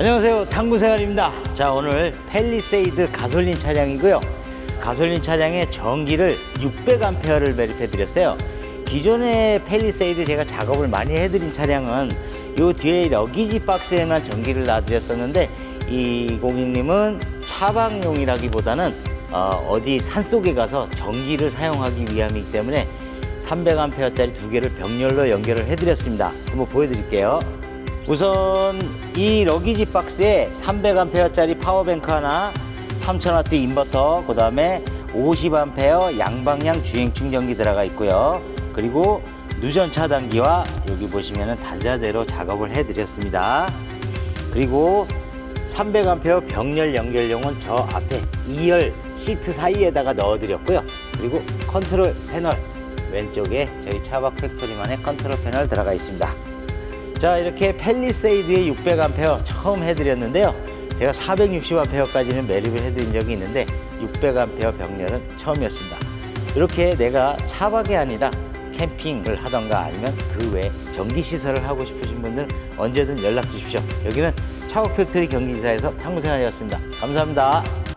안녕하세요. 탐구생활입니다. 자, 오늘 펠리세이드 가솔린 차량이고요. 가솔린 차량에 전기를 600A를 매립해 드렸어요. 기존의 펠리세이드 제가 작업을 많이 해드린 차량은 요 뒤에 러기지 박스에만 전기를 놔드렸었는데 이 고객님은 차박용이라기보다는 어, 디 산속에 가서 전기를 사용하기 위함이기 때문에 300A짜리 두 개를 병렬로 연결을 해드렸습니다. 한번 보여드릴게요. 우선 이 러기지 박스에 300A짜리 파워뱅크 하나, 3000W 인버터, 그 다음에 50A 양방향 주행 충전기 들어가 있고요. 그리고 누전 차단기와 여기 보시면은 단자대로 작업을 해드렸습니다. 그리고 300A 병렬 연결용은 저 앞에 2열 시트 사이에다가 넣어드렸고요. 그리고 컨트롤 패널 왼쪽에 저희 차박 팩토리만의 컨트롤 패널 들어가 있습니다. 자 이렇게 펠리세이드의 600A 처음 해드렸는데요. 제가 460A까지는 매립을 해드린 적이 있는데 600A 병렬은 처음이었습니다. 이렇게 내가 차박이 아니라 캠핑을 하던가 아니면 그 외에 전기 시설을 하고 싶으신 분들은 언제든 연락 주십시오. 여기는 차박 팩토리 경기지사에서 탐구생활이었습니다. 감사합니다.